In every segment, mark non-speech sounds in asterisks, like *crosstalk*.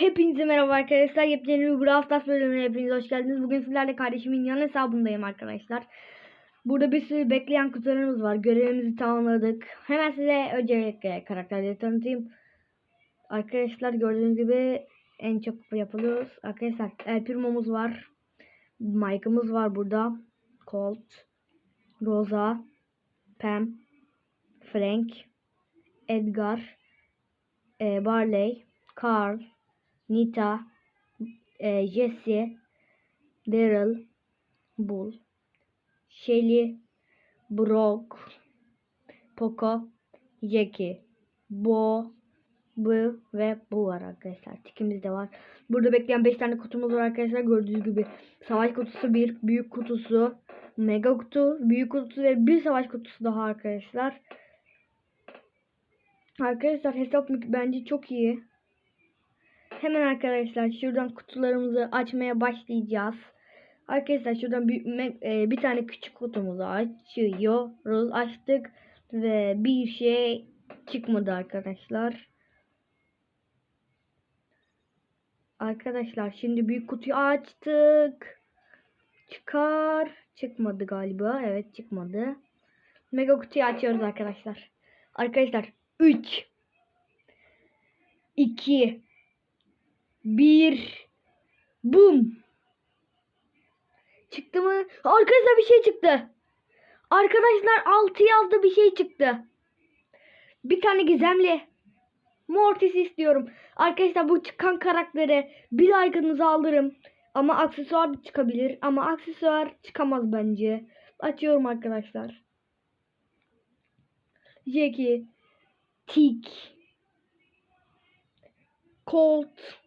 Hepinize merhaba arkadaşlar. Yepyeni bir Brawl Stars bölümüne hepiniz hoş geldiniz. Bugün sizlerle kardeşimin yan hesabındayım arkadaşlar. Burada bir sürü bekleyen kutularımız var. Görevimizi tamamladık. Hemen size öncelikle karakterleri tanıtayım. Arkadaşlar gördüğünüz gibi en çok yapılıyoruz. Arkadaşlar El Primo'muz var. Mike'ımız var burada. Colt, Rosa, Pam, Frank, Edgar, e, Barley, Carl, Nita, e, Jesse, Daryl, Bull, Shelly, Brock, Poco, Jackie, Bo, Bu ve bu var arkadaşlar. Tikimiz de var. Burada bekleyen 5 tane kutumuz var arkadaşlar. Gördüğünüz gibi savaş kutusu bir, büyük kutusu, mega kutu, büyük kutusu ve bir savaş kutusu daha arkadaşlar. Arkadaşlar hesap bence çok iyi. Hemen arkadaşlar şuradan kutularımızı açmaya başlayacağız. Arkadaşlar şuradan bir, e, bir tane küçük kutumuzu açıyoruz. Açtık ve bir şey çıkmadı arkadaşlar. Arkadaşlar şimdi büyük kutuyu açtık. Çıkar. Çıkmadı galiba. Evet çıkmadı. Mega kutuyu açıyoruz arkadaşlar. Arkadaşlar 3 2 1 Bum Çıktı mı? Arkadaşlar bir şey çıktı. Arkadaşlar 6 yazdı bir şey çıktı. Bir tane gizemli. Mortis istiyorum. Arkadaşlar bu çıkan karaktere bir like'ınızı alırım. Ama aksesuar da çıkabilir. Ama aksesuar çıkamaz bence. Açıyorum arkadaşlar. Jackie. Tick. Colt.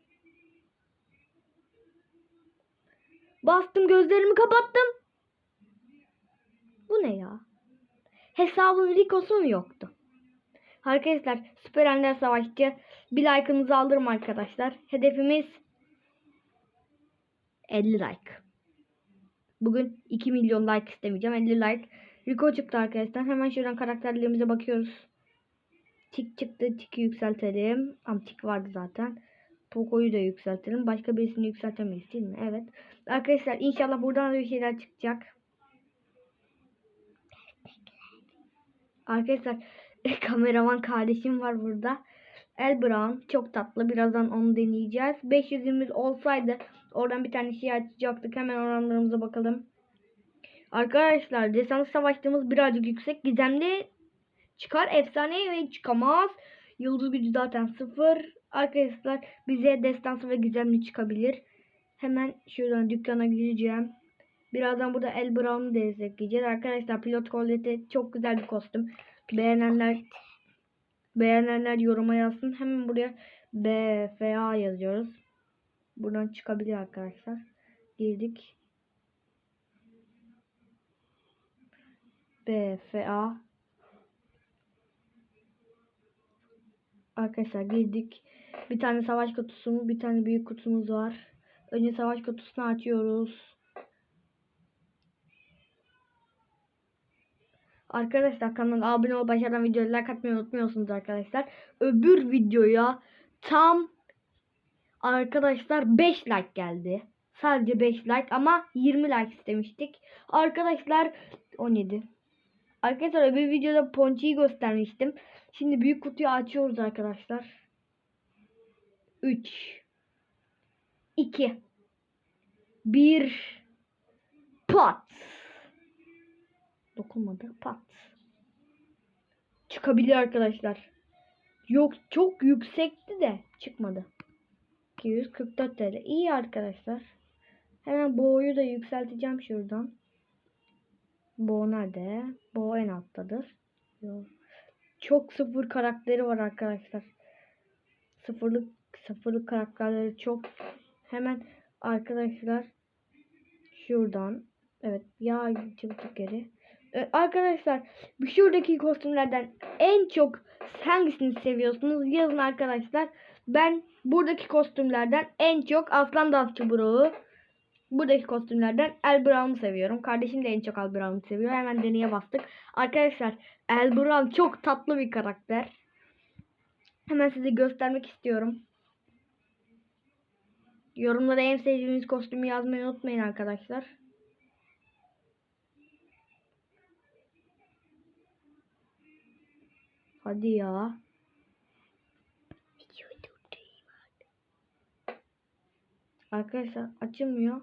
Bastım gözlerimi kapattım. Bu ne ya? Hesabın Rico'su mu yoktu? Arkadaşlar Süper Ender Savaşçı bir like'ınızı alırım arkadaşlar. Hedefimiz 50 like. Bugün 2 milyon like istemeyeceğim. 50 like. Rico çıktı arkadaşlar. Hemen şuradan karakterlerimize bakıyoruz. Tik çıktı. Tik'i yükseltelim. Ama tik vardı zaten. Poco'yu da yükseltelim. Başka birisini yükseltemeyiz değil mi? Evet. Arkadaşlar inşallah buradan da bir şeyler çıkacak. Arkadaşlar *laughs* kameraman kardeşim var burada. El Brown çok tatlı. Birazdan onu deneyeceğiz. 500'ümüz olsaydı oradan bir tane şey açacaktık. Hemen oranlarımıza bakalım. Arkadaşlar desansı savaştığımız birazcık yüksek. Gizemli çıkar. Efsane ve çıkamaz. Yıldız gücü zaten sıfır. Arkadaşlar bize destansı ve gizemli çıkabilir. Hemen şuradan dükkana gireceğim. Birazdan burada El Brown'u destekleyeceğiz. Arkadaşlar pilot koleti çok güzel bir kostüm. Beğenenler beğenenler yoruma yazsın. Hemen buraya BFA yazıyoruz. Buradan çıkabilir arkadaşlar. Girdik. BFA Arkadaşlar girdik. Bir tane savaş kutusu, bir tane büyük kutumuz var. Önce savaş kutusunu açıyoruz. Arkadaşlar kanala abone ol, başarılan videoyu like atmayı unutmuyorsunuz arkadaşlar. Öbür videoya tam arkadaşlar 5 like geldi. Sadece 5 like ama 20 like istemiştik. Arkadaşlar 17. Arkadaşlar öbür videoda Ponchi'yi göstermiştim. Şimdi büyük kutuyu açıyoruz arkadaşlar. 3 2 1 Pat Dokunmadı pat Çıkabilir arkadaşlar. Yok çok yüksekti de çıkmadı. 244 TL. İyi arkadaşlar. Hemen boğuyu da yükselteceğim şuradan. Bo nerede? Bo en alttadır. Yok. Çok sıfır karakteri var arkadaşlar. Sıfırlık sıfırlık karakterleri çok. Hemen arkadaşlar şuradan evet ya çıktık geri. Ee, arkadaşlar şuradaki kostümlerden en çok hangisini seviyorsunuz yazın arkadaşlar. Ben buradaki kostümlerden en çok Aslan Dansçı Bro'u buradaki kostümlerden El Brown'u seviyorum. Kardeşim de en çok El Brown'u seviyor. Hemen deneye bastık. Arkadaşlar El Brown çok tatlı bir karakter. Hemen size göstermek istiyorum. Yorumlara en sevdiğiniz kostümü yazmayı unutmayın arkadaşlar. Hadi ya. Arkadaşlar açılmıyor.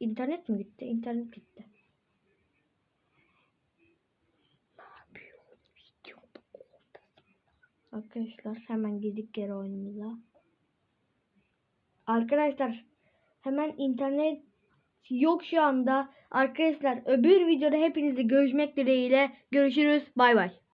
İnternet mi gitti? İnternet gitti. Arkadaşlar hemen girdik geri oyunumuza. Arkadaşlar hemen internet yok şu anda. Arkadaşlar öbür videoda hepinizi görüşmek dileğiyle görüşürüz. Bay bay.